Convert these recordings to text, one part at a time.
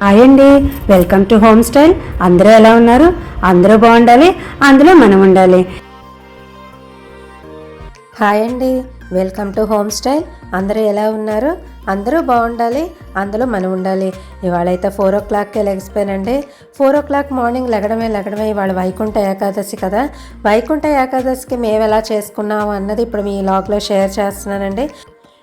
Hi అండి welcome to home style అందరూ ఎలా ఉన్నారు? అందరూ బాగుండాలి అందులో మనం ఉండాలి. హాయ్ అండి వెల్కమ్ టు హోమ్ స్టైల్ అందరూ ఎలా ఉన్నారు? అందరూ బాగుండాలి అందులో మనం ఉండాలి. ఇవాళ అయితే ఫోర్ ఓ క్లాక్కి లెగిసిపోయానండి. ఫోర్ ఓ క్లాక్ మార్నింగ్ లెగడమే లెగడమే ఇవాళ వైకుంఠ ఏకాదశి కదా. వైకుంఠ ఏకాదశికి మేము ఎలా చేసుకున్నాము అన్నది ఇప్పుడు మీ లాగ్లో షేర్ చేస్తున్నానండి.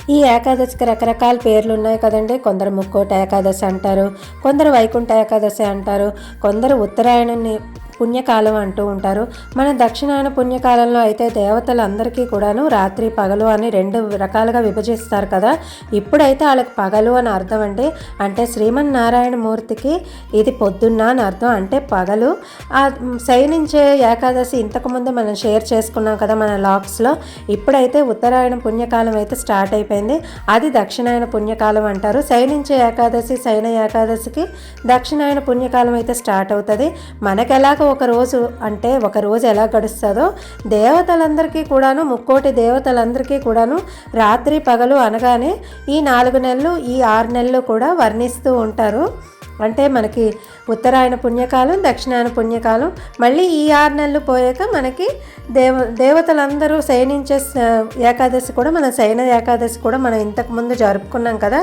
ఈ ఏకాదశికి రకరకాల పేర్లు ఉన్నాయి కదండి. కొందరు ముక్కోట ఏకాదశి అంటారు కొందరు వైకుంఠ ఏకాదశి అంటారు కొందరు ఉత్తరాయణుని పుణ్యకాలం అంటూ ఉంటారు. మన దక్షిణాయన పుణ్యకాలంలో అయితే దేవతలందరికీ కూడాను రాత్రి పగలు అని రెండు రకాలుగా విభజిస్తారు కదా. ఇప్పుడైతే వాళ్ళకి పగలు అని అర్థం అండి. అంటే శ్రీమన్నారాయణ మూర్తికి ఇది పొద్దున్న అని అర్థం. అంటే పగలు. ఆ శయనించే ఏకాదశి ఇంతకుముందు మనం షేర్ చేసుకున్నాం కదా మన లాక్స్లో. ఇప్పుడైతే ఉత్తరాయణ పుణ్యకాలం అయితే స్టార్ట్ అయిపోయింది. అది దక్షిణాయన పుణ్యకాలం అంటారు. శయనించే ఏకాదశి శయన ఏకాదశికి దక్షిణాయన పుణ్యకాలం అయితే స్టార్ట్ అవుతుంది. మనకెలాగ ఒక రోజు అంటే ఒక రోజు ఎలా గడుస్తుందో దేవతలందరికీ కూడాను ముక్కోటి దేవతలందరికీ కూడాను రాత్రి పగలు అనగానే ఈ నాలుగు నెలలు ఈ ఆరు నెలలు కూడా వర్ణిస్తూ ఉంటారు. అంటే మనకి ఉత్తరాయణ పుణ్యకాలం దక్షిణాయన పుణ్యకాలం. మళ్ళీ ఈ ఆరు నెలలు పోయాక మనకి దేవ దేవతలందరూ శయనించే ఏకాదశి కూడా మన శయన ఏకాదశి కూడా మనం ఇంతకుముందు జరుపుకున్నాం కదా.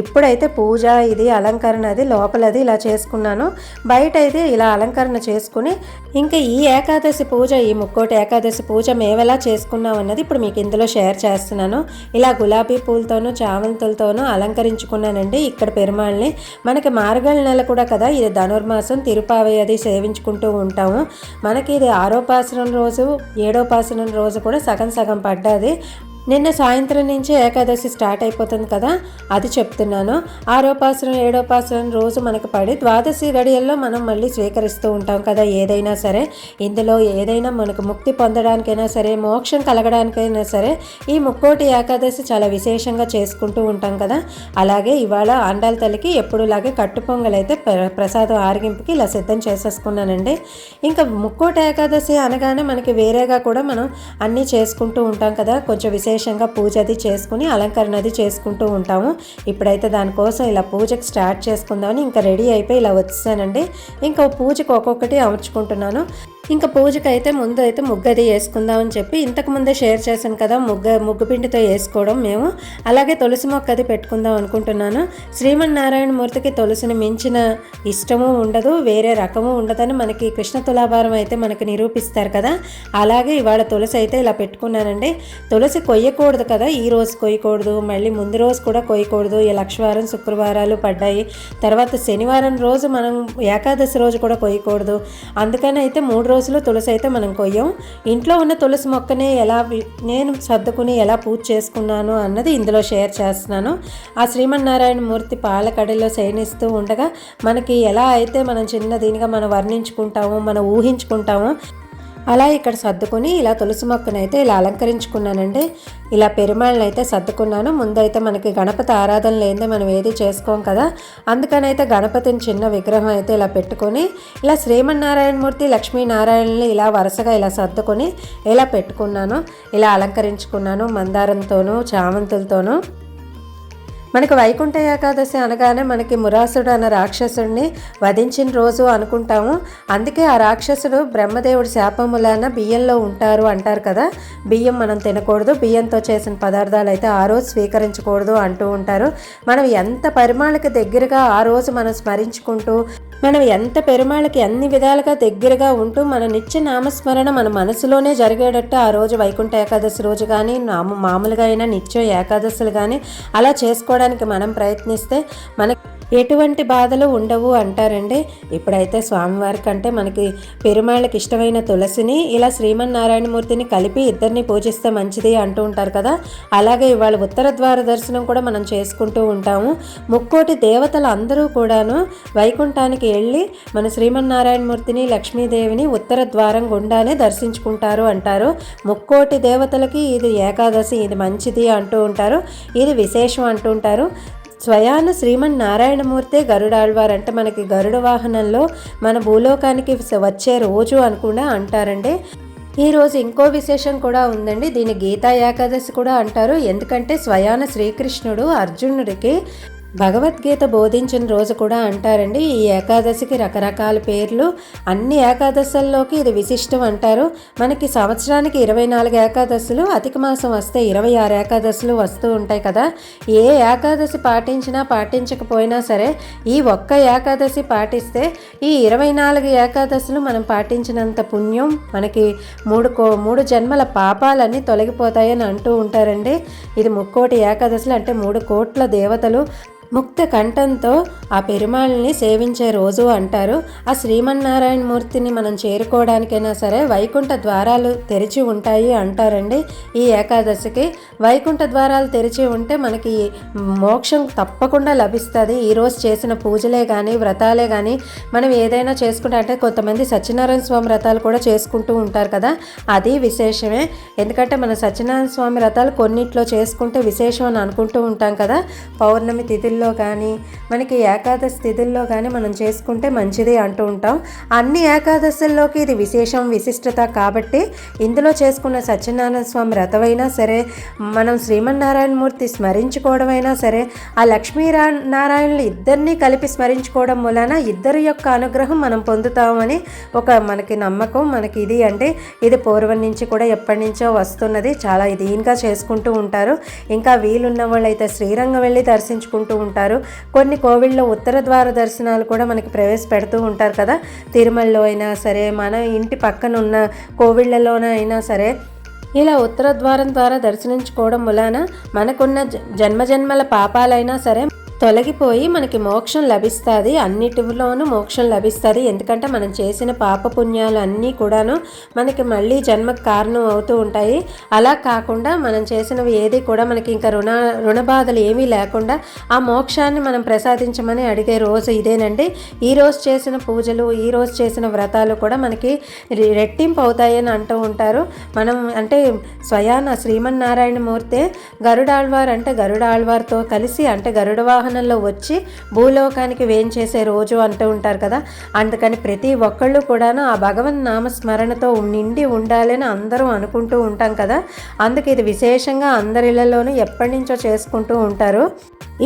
ఇప్పుడైతే పూజ ఇది అలంకరణ అది లోపలది ఇలా చేసుకున్నాను. బయట అయితే ఇలా అలంకరణ చేసుకుని ఇంకా ఈ ఏకాదశి పూజ ఈ ముక్కోటి ఏకాదశి పూజ మేమెలా చేసుకున్నాం అన్నది ఇప్పుడు మీకు ఇందులో షేర్ చేస్తున్నాను. ఇలా గులాబీ పూలతోనూ చామంతులతోనూ అలంకరించుకున్నానండి ఇక్కడ పెరుమాళ్ళని. మనకి మార్గళ నెల కూడా కదా ఇది ధనుర్మాసం తిరుపావి అది సేవించుకుంటూ ఉంటాము. మనకి ఇది ఆరో పాసనం రోజు ఏడో పాసనం రోజు కూడా సగం సగం పడ్డది. నిన్న సాయంత్రం నుంచి ఏకాదశి స్టార్ట్ అయిపోతుంది కదా అది చెప్తున్నాను. ఆరోపాసనం ఏడోపాసనం రోజు మనకు పడి ద్వాదశి గడియల్లో మనం మళ్ళీ స్వీకరిస్తూ ఉంటాం కదా ఏదైనా సరే. ఇందులో ఏదైనా మనకు ముక్తి పొందడానికైనా సరే మోక్షం కలగడానికైనా సరే ఈ ముక్కోటి ఏకాదశి చాలా విశేషంగా చేసుకుంటూ ఉంటాం కదా. అలాగే ఇవాళ అండాల తల్లికి ఎప్పుడులాగే కట్టు పొంగలైతే అయితే ప్ర- ప్రసాదం ఆరగింపుకి ఇలా సిద్ధం చేసేసుకున్నానండి. ఇంకా ముక్కోటి ఏకాదశి అనగానే మనకి వేరేగా కూడా మనం అన్నీ చేసుకుంటూ ఉంటాం కదా కొంచెం విశేషంగా పూజ అది చేసుకుని అలంకరణ అది చేసుకుంటూ ఉంటాము. ఇప్పుడైతే దానికోసం ఇలా పూజకి స్టార్ట్ చేసుకుందామని ఇంకా రెడీ అయిపోయి ఇలా వచ్చేసానండి. ఇంకా పూజకు ఒక్కొక్కటి అమర్చుకుంటున్నాను. ఇంకా పూజకైతే ముందు అయితే ముగ్గు అది వేసుకుందామని చెప్పి ఇంతకు ముందే షేర్ చేశాను కదా ముగ్గ ముగ్గు పిండితో వేసుకోవడం మేము. అలాగే తులసి మొక్క అది పెట్టుకుందాం అనుకుంటున్నాను. శ్రీమన్నారాయణ మూర్తికి తులసిని మించిన ఇష్టము ఉండదు వేరే రకము ఉండదని మనకి కృష్ణ తులాభారం అయితే మనకి నిరూపిస్తారు కదా. అలాగే ఇవాళ తులసి అయితే ఇలా పెట్టుకున్నానండి. తులసి కొయ్యకూడదు కదా ఈ రోజు కొయ్యకూడదు మళ్ళీ ముందు రోజు కూడా కొయ్యకూడదు ఈ లక్షవారం శుక్రవారాలు పడ్డాయి. తర్వాత శనివారం రోజు మనం ఏకాదశి రోజు కూడా కొయ్యకూడదు. అందుకని అయితే మూడు రోజులు తులసి అయితే మనం కొయ్యం. ఇంట్లో ఉన్న తులసి మొక్కని ఎలా నేను సర్దుకుని ఎలా పూజ చేసుకున్నాను అన్నది ఇందులో షేర్ చేస్తున్నాను. ఆ శ్రీమన్నారాయణ మూర్తి పాలకడలో శయనిస్తూ ఉండగా మనకి ఎలా అయితే మనం చిన్న దీనిగా మనం వర్ణించుకుంటాము మనం ఊహించుకుంటాము అలా ఇక్కడ సర్దుకొని ఇలా తులసి మొక్కను అయితే ఇలా అలంకరించుకున్నానండి. ఇలా పెరుమాళ్ళని అయితే సర్దుకున్నాను. ముందైతే మనకి గణపతి ఆరాధన లేదే మనం ఏది చేసుకోం కదా. అందుకనైతే గణపతిని చిన్న విగ్రహం అయితే ఇలా పెట్టుకొని ఇలా శ్రీమన్నారాయణమూర్తి లక్ష్మీనారాయణని ఇలా వరుసగా ఇలా సర్దుకొని ఇలా పెట్టుకున్నాను. ఇలా అలంకరించుకున్నాను. మందారంతోనూ చామంతులతోనూ. మనకి వైకుంఠ ఏకాదశి అనగానే మనకి మురాసుడు అన్న రాక్షసుడిని వధించిన రోజు అనుకుంటాము. అందుకే ఆ రాక్షసుడు బ్రహ్మదేవుడి శాపం బియ్యంలో ఉంటారు అంటారు కదా. బియ్యం మనం తినకూడదు బియ్యంతో చేసిన పదార్థాలు అయితే ఆ రోజు స్వీకరించకూడదు అంటూ ఉంటారు. మనం ఎంత పరిమాణకి దగ్గరగా ఆ రోజు మనం స్మరించుకుంటూ మనం ఎంత పెరుమాళ్ళకి అన్ని విధాలుగా దగ్గరగా ఉంటూ మన నిత్య నామస్మరణ మన మనసులోనే జరిగేటట్టు ఆ రోజు వైకుంఠ ఏకాదశి రోజు కానీ నామ మామూలుగా అయినా నిత్యం ఏకాదశులు కానీ అలా చేసుకోవడానికి మనం ప్రయత్నిస్తే మన ఎటువంటి బాధలు ఉండవు అంటారండి. ఇప్పుడైతే స్వామివారి కంటే మనకి పెరుమాళ్ళకి ఇష్టమైన తులసిని ఇలా శ్రీమన్నారాయణమూర్తిని కలిపి ఇద్దరిని పూజిస్తే మంచిది అంటూ ఉంటారు కదా. అలాగే ఇవాళ ఉత్తర ద్వార దర్శనం కూడా మనం చేసుకుంటూ ఉంటాము. ముక్కోటి దేవతలు అందరూ కూడాను వైకుంఠానికి వెళ్ళి మన శ్రీమన్నారాయణమూర్తిని లక్ష్మీదేవిని ఉత్తర ద్వారం గుండానే దర్శించుకుంటారు అంటారు. ముక్కోటి దేవతలకి ఇది ఏకాదశి ఇది మంచిది అంటూ ఉంటారు. ఇది విశేషం అంటూ ఉంటారు. స్వయాన శ్రీమన్నారాయణమూర్తే గరుడాళ్వార్ అంటే మనకి గరుడ వాహనంలో మన భూలోకానికి వచ్చే రోజు అనుకుండా అంటారండి. ఈ రోజు ఇంకో విశేషం కూడా ఉందండి. దీని గీతా ఏకాదశి కూడా అంటారు. ఎందుకంటే స్వయాన శ్రీకృష్ణుడు అర్జునుడికి భగవద్గీత బోధించిన రోజు కూడా అంటారండి ఈ ఏకాదశికి రకరకాల పేర్లు అన్ని ఏకాదశల్లోకి ఇది విశిష్టం అంటారు. మనకి సంవత్సరానికి ఇరవై నాలుగు ఏకాదశులు అధిక మాసం వస్తే ఇరవై ఆరు ఏకాదశులు వస్తూ ఉంటాయి కదా. ఏ ఏకాదశి పాటించినా పాటించకపోయినా సరే ఈ ఒక్క ఏకాదశి పాటిస్తే ఈ ఇరవై నాలుగు ఏకాదశులు మనం పాటించినంత పుణ్యం మనకి మూడు కో మూడు జన్మల పాపాలన్నీ తొలగిపోతాయని అంటూ ఉంటారండి. ఇది ముక్కోటి ఏకాదశులు అంటే మూడు కోట్ల దేవతలు ముక్త కంఠంతో ఆ పెరుమాళ్ళని సేవించే రోజు అంటారు. ఆ శ్రీమన్నారాయణ మూర్తిని మనం చేరుకోవడానికైనా సరే వైకుంఠ ద్వారాలు తెరిచి ఉంటాయి అంటారండి ఈ ఏకాదశికి. వైకుంఠ ద్వారాలు తెరిచి ఉంటే మనకి మోక్షం తప్పకుండా లభిస్తుంది. ఈరోజు చేసిన పూజలే కానీ వ్రతాలే కానీ మనం ఏదైనా చేసుకుంటే అంటే కొంతమంది సత్యనారాయణ స్వామి వ్రతాలు కూడా చేసుకుంటూ ఉంటారు కదా. అది విశేషమే. ఎందుకంటే మన సత్యనారాయణ స్వామి వ్రతాలు కొన్నిట్లో చేసుకుంటే విశేషం అని అనుకుంటూ ఉంటాం కదా. పౌర్ణమి తిథుల్లో కానీ మనకి ఏకాదశి స్థితుల్లో కానీ మనం చేసుకుంటే మంచిది అంటూ ఉంటాం. అన్ని ఏకాదశుల్లోకి ఇది విశేషం విశిష్టత కాబట్టి ఇందులో చేసుకున్న సత్యనారాయణ స్వామి వ్రతమైనా సరే మనం శ్రీమన్నారాయణమూర్తి స్మరించుకోవడమైనా సరే ఆ లక్ష్మీ నారాయణులు ఇద్దరినీ కలిపి స్మరించుకోవడం వలన ఇద్దరి యొక్క అనుగ్రహం మనం పొందుతామని ఒక మనకి నమ్మకం మనకి ఇది అంటే ఇది పూర్వం నుంచి కూడా ఎప్పటి నుంచో వస్తున్నది. చాలా దీనిగా చేసుకుంటూ ఉంటారు. ఇంకా వీలున్న వాళ్ళు అయితే శ్రీరంగం వెళ్ళి దర్శించుకుంటూ ఉంటారు. కొన్ని కోవిడ్లో ఉత్తర ద్వార దర్శనాలు కూడా మనకి ప్రవేశపెడుతూ ఉంటారు కదా. తిరుమలలో అయినా సరే మన ఇంటి పక్కన ఉన్న కోవిళ్ళలోనైనా సరే ఇలా ఉత్తర ద్వారం ద్వారా దర్శించుకోవడం వలన మనకున్న జన్మజన్మల పాపాలైనా సరే తొలగిపోయి మనకి మోక్షం లభిస్తుంది. అన్నిటిలోనూ మోక్షం లభిస్తుంది. ఎందుకంటే మనం చేసిన పాప పుణ్యాలు అన్నీ కూడాను మనకి మళ్ళీ జన్మకు కారణం అవుతూ ఉంటాయి. అలా కాకుండా మనం చేసినవి ఏది కూడా మనకి ఇంకా రుణ రుణ బాధలు ఏమీ లేకుండా ఆ మోక్షాన్ని మనం ప్రసాదించమని అడిగే రోజు ఇదేనండి. ఈ రోజు చేసిన పూజలు ఈ రోజు చేసిన వ్రతాలు కూడా మనకి రెట్టింపు అవుతాయని అంటూ ఉంటారు. మనం అంటే స్వయాన శ్రీమన్నారాయణ మూర్తే గరుడాళ్వార్ అంటే గరుడాళ్వార్తో కలిసి అంటే గరుడవా వాహనంలో వచ్చి భూలోకానికి వేంచేసే రోజు అంటూ ఉంటారు కదా. అందుకని ప్రతి ఒక్కళ్ళు కూడాను ఆ భగవన్ నామస్మరణతో నిండి ఉండాలని అందరూ అనుకుంటూ ఉంటాం కదా. అందుకు ఇది విశేషంగా అందరిళ్ళలోనూ ఎప్పటి నుంచో చేసుకుంటూ ఉంటారు.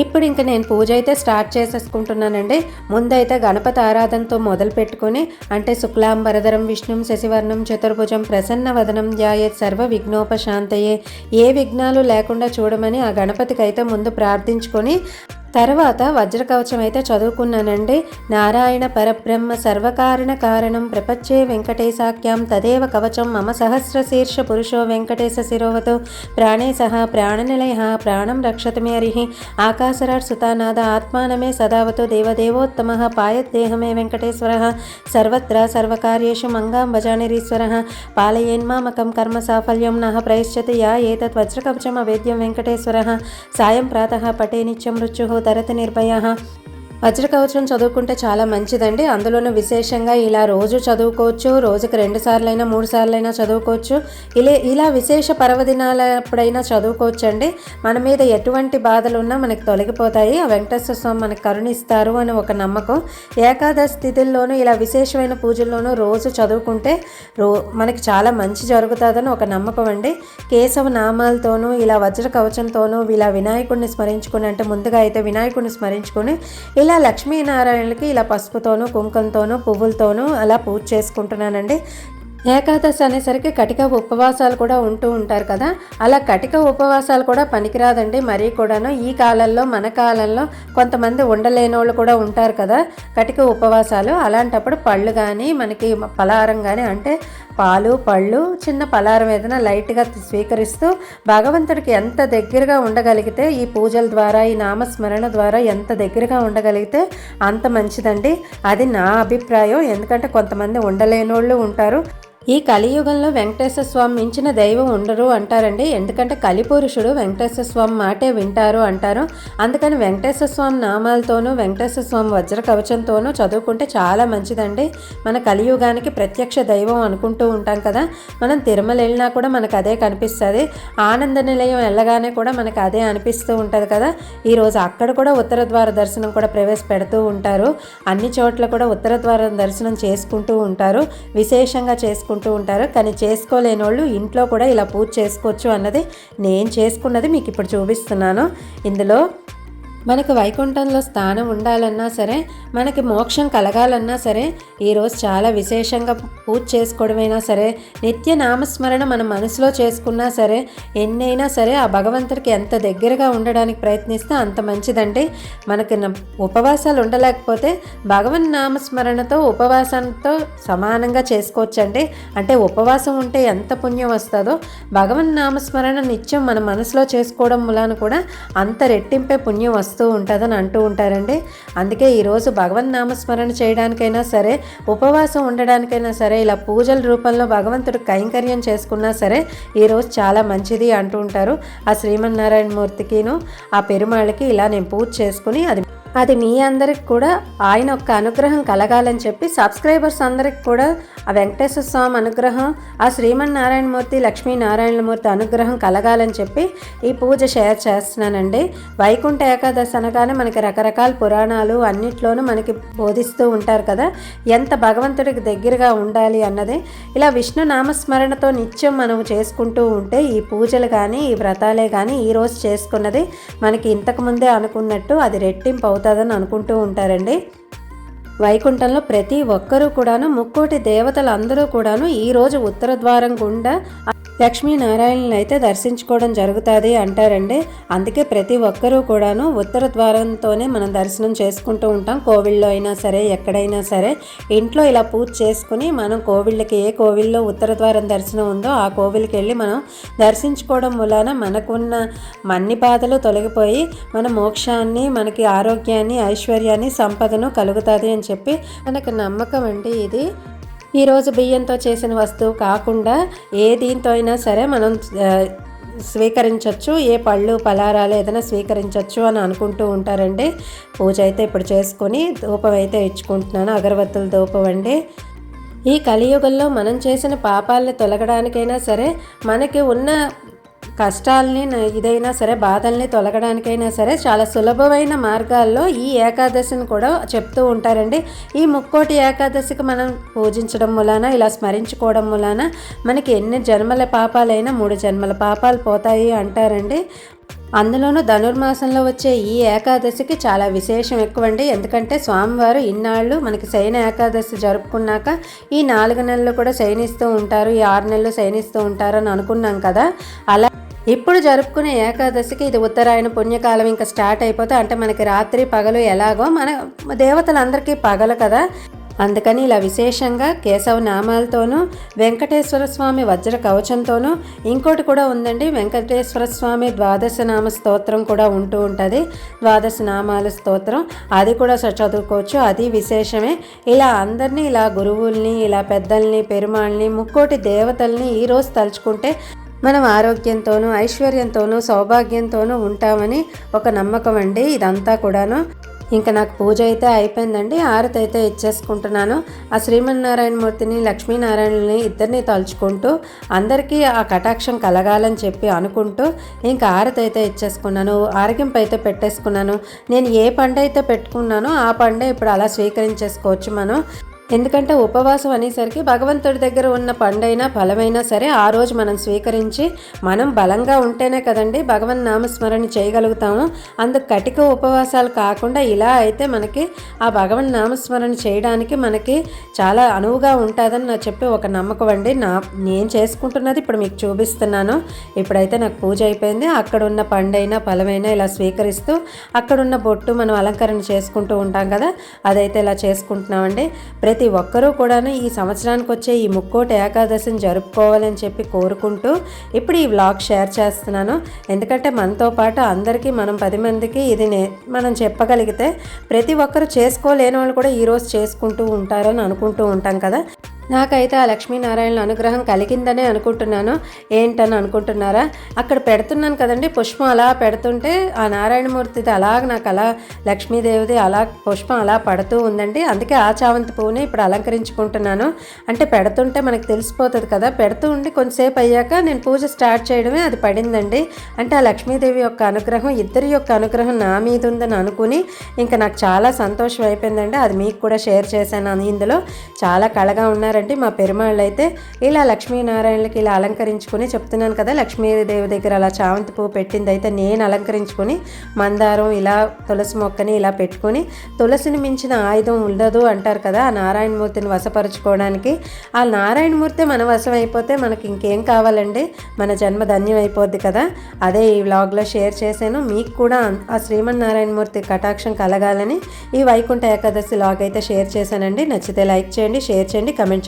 ఇప్పుడు ఇంకా నేను పూజ అయితే స్టార్ట్ చేసేసుకుంటున్నానండి. ముందైతే గణపతి ఆరాధనతో మొదలు పెట్టుకొని అంటే శుక్లాంబరధరం విష్ణుం శశివర్ణం చతుర్భుజం ప్రసన్న వదనం ధ్యాయత్ సర్వ విఘ్నోపశాంతయే. ఏ విఘ్నాలు లేకుండా చూడమని ఆ గణపతికి అయితే ముందు ప్రార్థించుకొని తర్వాత వజ్రకవచం అయితే చదువుకున్నానండి. నారాయణ పరబ్రహ్మ సర్వకారణ కారణం ప్రపంచే వెంకటేశాఖ్యం తదేవ కవచం మమ సహస్ర శీర్ష పురుషో వెంకటేశ శిరోవతో ప్రాణే సహ ప్రాణనిలయ ప్రాణం రక్షతమే అరిహి ఆ ఆకాశరాట్ సుతానాథ ఆత్మానమే సదావతో దేవదేవోత్తమ పాయద్దేహమే వెంకటేశ్వర సర్వత్ర సర్వకార్యేషు మంగాం భజానిరీశ్వర పాలయేన్మామకం కర్మ సాఫల్యం నహ ప్రయశ్చతి యా ఏతత్ వజ్రకవచం అవేద్యం వెంకటేశ్వర సాయం ప్రాత పటే నిత్యం మృత్యు తరతి నిర్భయ వజ్రకవచం చదువుకుంటే చాలా మంచిదండి. అందులోనూ విశేషంగా ఇలా రోజు చదువుకోవచ్చు రోజుకి రెండు సార్లైనా మూడు సార్లైనా చదువుకోవచ్చు. ఇలా ఇలా విశేష పర్వదినాలప్పుడైనా చదువుకోవచ్చు అండి మన మీద ఎటువంటి బాధలు ఉన్నా మనకి తొలగిపోతాయి. ఆ వెంకటేశ్వర స్వామి మనకు కరుణిస్తారు అని ఒక నమ్మకం. ఏకాదశి స్థితుల్లోనూ ఇలా విశేషమైన పూజల్లోనూ రోజు చదువుకుంటే రో మనకి చాలా మంచి జరుగుతుందని ఒక నమ్మకం అండి. కేశవ నామాలతోనూ ఇలా వజ్ర కవచంతోనూ ఇలా వినాయకుడిని స్మరించుకుని అంటే ముందుగా అయితే వినాయకుడిని స్మరించుకొని ఇలా లక్ష్మీనారాయణకి ఇలా పసుపుతోనూ కుంకుమతోనూ పువ్వులతోనూ అలా పూజ చేసుకుంటున్నానండి. ఏకాదశి అనేసరికి కటిక ఉపవాసాలు కూడా ఉంటూ ఉంటారు కదా. అలా కటిక ఉపవాసాలు కూడా పనికిరాదండి. మరీ కూడాను ఈ కాలంలో మన కాలంలో కొంతమంది ఉండలేని వాళ్ళు కూడా ఉంటారు కదా. కటిక ఉపవాసాలు అలాంటప్పుడు పళ్ళు కానీ మనకి పలారం కానీ అంటే పాలు పళ్ళు చిన్న పలారం ఏదైనా లైట్గా స్వీకరిస్తూ భగవంతుడికి ఎంత దగ్గరగా ఉండగలిగితే ఈ పూజల ద్వారా ఈ నామస్మరణ ద్వారా ఎంత దగ్గరగా ఉండగలిగితే అంత మంచిదండి. అది నా అభిప్రాయం. ఎందుకంటే కొంతమంది ఉండలేని వాళ్ళు ఉంటారు. ఈ కలియుగంలో వెంకటేశ్వర స్వామి మించిన దైవం ఉండరు అంటారండి. ఎందుకంటే కలిపురుషుడు వెంకటేశ్వర స్వామి మాటే వింటారు అంటారు. అందుకని వెంకటేశ్వర స్వామి నామాలతోనూ వెంకటేశ్వర స్వామి వజ్ర కవచంతోనూ చదువుకుంటే చాలా మంచిదండి. మన కలియుగానికి ప్రత్యక్ష దైవం అనుకుంటూ ఉంటాం కదా. మనం తిరుమల వెళ్ళినా కూడా మనకు అదే కనిపిస్తుంది. ఆనంద నిలయం వెళ్ళగానే కూడా మనకు అదే అనిపిస్తూ ఉంటుంది కదా. ఈరోజు అక్కడ కూడా ఉత్తర ద్వార దర్శనం కూడా ప్రవేశపెడుతూ ఉంటారు. అన్ని చోట్ల కూడా ఉత్తర ద్వార దర్శనం చేసుకుంటూ ఉంటారు. విశేషంగా చేసుకుంటూ చేసుకుంటూ ఉంటారు. కానీ చేసుకోలేని వాళ్ళు ఇంట్లో కూడా ఇలా పూజ చేసుకోవచ్చు అన్నది నేను చేసుకున్నది మీకు ఇప్పుడు చూపిస్తున్నాను. ఇందులో మనకు వైకుంఠంలో స్థానం ఉండాలన్నా సరే మనకి మోక్షం కలగాలన్నా సరే ఈరోజు చాలా విశేషంగా పూజ చేసుకోవడమైనా సరే నిత్య నామస్మరణ మన మనసులో చేసుకున్నా సరే ఎన్నైనా సరే ఆ భగవంతుడికి ఎంత దగ్గరగా ఉండడానికి ప్రయత్నిస్తే అంత మంచిదండి. మనకి న- ఉపవాసాలు ఉండలేకపోతే భగవన్ నామస్మరణతో ఉపవాసంతో సమానంగా చేసుకోవచ్చండి. అంటే ఉపవాసం ఉంటే ఎంత పుణ్యం వస్తుందో భగవన్ నామస్మరణ నిత్యం మన మనసులో చేసుకోవడం వలన కూడా అంత రెట్టింపే పుణ్యం వస్తుంది. వస్తూ ఉంటుందని అంటూ ఉంటారండి. అందుకే ఈరోజు భగవన్ నామస్మరణ చేయడానికైనా సరే ఉపవాసం ఉండడానికైనా సరే ఇలా పూజల రూపంలో భగవంతుడు కైంకర్యం చేసుకున్నా సరే ఈరోజు చాలా మంచిది అంటూ ఉంటారు. ఆ శ్రీమన్నారాయణ మూర్తికిను ఆ పెరుమాళ్ళకి ఇలా నేను పూజ చేసుకుని అది అది మీ అందరికి కూడా ఆయన యొక్క అనుగ్రహం కలగాలని చెప్పి సబ్స్క్రైబర్స్ అందరికి కూడా ఆ వెంకటేశ్వర స్వామి అనుగ్రహం ఆ శ్రీమన్నారాయణమూర్తి లక్ష్మీనారాయణమూర్తి అనుగ్రహం కలగాలని చెప్పి ఈ పూజ షేర్ చేస్తున్నానండి. వైకుంఠ ఏకాదశి అనగానే మనకి రకరకాల పురాణాలు అన్నిట్లోనూ మనకి బోధిస్తూ ఉంటారు కదా. ఎంత భగవంతుడికి దగ్గరగా ఉండాలి అన్నది. ఇలా విష్ణు నామస్మరణతో నిత్యం మనం చేసుకుంటూ ఉంటే ఈ పూజలు కానీ ఈ వ్రతాలే కానీ ఈ రోజు చేసుకున్నది మనకి ఇంతకు ముందే అనుకున్నట్టు అది రెట్టింపు అవుతుంది అవుతుందని అనుకుంటూ ఉంటారండి. వైకుంఠంలో ప్రతి ఒక్కరూ కూడాను ముక్కోటి దేవతలు అందరూ కూడాను ఈరోజు ఉత్తర ద్వారం గుండా లక్ష్మీనారాయణని అయితే దర్శించుకోవడం జరుగుతుంది అంటారండి. అందుకే ప్రతి ఒక్కరూ కూడాను ఉత్తర ద్వారంతోనే మనం దర్శనం చేసుకుంటూ ఉంటాం. కోవిల్లో అయినా సరే ఎక్కడైనా సరే. ఇంట్లో ఇలా పూజ చేసుకుని మనం కోవిళ్ళకి ఏ కోవిల్లో ఉత్తర ద్వారం దర్శనం ఉందో ఆ కోవిల్కి వెళ్ళి మనం దర్శించుకోవడం వలన మనకున్న మన్ని బాధలు తొలగిపోయి మన మోక్షాన్ని మనకి ఆరోగ్యాన్ని ఐశ్వర్యాన్ని సంపదను కలుగుతుంది అని చెప్పి మనకు నమ్మకం అండి ఇది. ఈరోజు బియ్యంతో చేసిన వస్తువు కాకుండా ఏ దీంతో అయినా సరే మనం స్వీకరించవచ్చు ఏ పళ్ళు పలారాలు ఏదైనా స్వీకరించవచ్చు అని అనుకుంటూ ఉంటారండి. పూజ అయితే ఇప్పుడు చేసుకొని ధూపం అయితే ఇచ్చుకుంటున్నాను అగరబత్తుల ధూపం అండి. ఈ కలియుగంలో మనం చేసిన పాపాలను తొలగడానికైనా సరే మనకి ఉన్న కష్టాలని ఇదైనా సరే బాధల్ని తొలగడానికైనా సరే చాలా సులభమైన మార్గాల్లో ఈ ఏకాదశిని కూడా చెప్తూ ఉంటారండి. ఈ ముక్కోటి ఏకాదశికి మనం పూజించడం మూలాన ఇలా స్మరించుకోవడం మూలాన మనకి ఎన్ని జన్మల పాపాలైనా మూడు జన్మల పాపాలు పోతాయి అంటారండి. అందులోనూ ధనుర్మాసంలో వచ్చే ఈ ఏకాదశికి చాలా విశేషం ఎక్కువండి. ఎందుకంటే స్వామివారు ఇన్నాళ్ళు మనకి శయన ఏకాదశి జరుపుకున్నాక ఈ నాలుగు నెలలు కూడా శయనిస్తూ ఉంటారు ఈ ఆరు నెలలు శయనిస్తూ ఉంటారు అని అనుకున్నాం కదా. అలా ఇప్పుడు జరుపుకునే ఏకాదశికి ఇది ఉత్తరాయణ పుణ్యకాలం ఇంకా స్టార్ట్ అయిపోతే అంటే మనకి రాత్రి పగలు ఎలాగో మన దేవతలందరికీ పగలు కదా. అందుకని ఇలా విశేషంగా కేశవ నామాలతోనూ వెంకటేశ్వర స్వామి వజ్ర కవచంతోనూ ఇంకోటి కూడా ఉందండి వెంకటేశ్వర స్వామి ద్వాదశ నామ స్తోత్రం కూడా ఉంటూ ఉంటుంది. ద్వాదశ నామాల స్తోత్రం అది కూడా చదువుకోవచ్చు అది విశేషమే. ఇలా అందరినీ ఇలా గురువుల్ని ఇలా పెద్దల్ని పెరుమాళ్ళని ముక్కోటి దేవతల్ని ఈరోజు తలుచుకుంటే మనం ఆరోగ్యంతోనూ ఐశ్వర్యంతోనూ సౌభాగ్యంతోనూ ఉంటామని ఒక నమ్మకం అండి. ఇదంతా కూడాను. ఇంకా నాకు పూజ అయితే అయిపోయిందండి. ఆరతి అయితే ఇచ్చేసుకుంటున్నాను. ఆ శ్రీమన్నారాయణమూర్తిని లక్ష్మీనారాయణని ఇద్దరిని తలుచుకుంటూ అందరికీ ఆ కటాక్షం కలగాలని చెప్పి అనుకుంటూ ఇంకా ఆరతి అయితే ఇచ్చేసుకున్నాను. ఆరగింపు అయితే పెట్టేసుకున్నాను. నేను ఏ పండు అయితే పెట్టుకున్నానో ఆ పండే ఇప్పుడు అలా స్వీకరించేసుకోవచ్చు మనం. ఎందుకంటే ఉపవాసం అనేసరికి భగవంతుడి దగ్గర ఉన్న పండైనా ఫలమైనా సరే ఆ రోజు మనం స్వీకరించి మనం బలంగా ఉంటేనే కదండి భగవన్ నామస్మరణ చేయగలుగుతాము. అందుకు కటిక ఉపవాసాలు కాకుండా ఇలా అయితే మనకి ఆ భగవన్ నామస్మరణ చేయడానికి మనకి చాలా అనువుగా ఉంటుందని నా చెప్పి ఒక నమ్మకం అండి. నా నేను చేసుకుంటున్నది ఇప్పుడు మీకు చూపిస్తున్నాను. ఇప్పుడైతే నాకు పూజ అయిపోయింది. అక్కడ ఉన్న పండైనా ఫలమైనా ఇలా స్వీకరిస్తూ అక్కడున్న బొట్టు మనం అలంకరణ చేసుకుంటూ ఉంటాం కదా అదైతే ఇలా చేసుకుంటున్నామండి. ప్రతి ప్రతి ఒక్కరూ కూడాను ఈ సంవత్సరానికి వచ్చే ఈ ముక్కోటి ఏకాదశిని జరుపుకోవాలని చెప్పి కోరుకుంటూ ఇప్పుడు ఈ వ్లాగ్ షేర్ చేస్తున్నాను. ఎందుకంటే మనతో పాటు అందరికీ మనం పది మందికి ఇది నే మనం చెప్పగలిగితే ప్రతి ఒక్కరు చేసుకోలేని వాళ్ళు కూడా ఈరోజు చేసుకుంటూ ఉంటారని అనుకుంటూ ఉంటాం కదా. నాకైతే ఆ లక్ష్మీనారాయణ అనుగ్రహం కలిగిందనే అనుకుంటున్నాను. ఏంటని అనుకుంటున్నారా? అక్కడ పెడుతున్నాను కదండి పుష్పం అలా పెడుతుంటే ఆ నారాయణమూర్తిది అలాగ నాకు అలా లక్ష్మీదేవిది అలా పుష్పం అలా పడుతూ ఉందండి. అందుకే ఆ చావంతి పువ్వుని ఇప్పుడు అలంకరించుకుంటున్నాను. అంటే పెడుతుంటే మనకు తెలిసిపోతుంది కదా పెడుతూ ఉండి కొంతసేపు అయ్యాక నేను పూజ స్టార్ట్ చేయడమే అది పడిందండి. అంటే ఆ లక్ష్మీదేవి యొక్క అనుగ్రహం ఇద్దరి యొక్క అనుగ్రహం నా మీద ఉందని అనుకుని ఇంకా నాకు చాలా సంతోషం అయిపోయిందండి అది మీకు కూడా షేర్ చేశాను ఇందులో. చాలా కళగా ఉన్నారు చేశారంటే మా పెరుమాళ్ళు అయితే ఇలా లక్ష్మీనారాయణలకి ఇలా అలంకరించుకొని చెప్తున్నాను కదా లక్ష్మీదేవి దగ్గర అలా చామంతి పువ్వు పెట్టింది అయితే నేను అలంకరించుకొని మందారం ఇలా తులసి మొక్కని ఇలా పెట్టుకొని తులసిని మించిన ఆయుధం ఉండదు అంటారు కదా ఆ నారాయణమూర్తిని వశపరుచుకోవడానికి. ఆ నారాయణమూర్తి మన వశం అయిపోతే మనకి ఇంకేం కావాలండి? మన జన్మ ధన్యం అయిపోద్ది కదా. అదే ఈ వ్లాగ్లో షేర్ చేశాను. మీకు కూడా ఆ శ్రీమన్నారాయణమూర్తి కటాక్షం కలగాలని ఈ వైకుంఠ ఏకాదశి లాగ్ అయితే షేర్ చేశానండి. నచ్చితే లైక్ చేయండి షేర్ చేయండి కమెంట్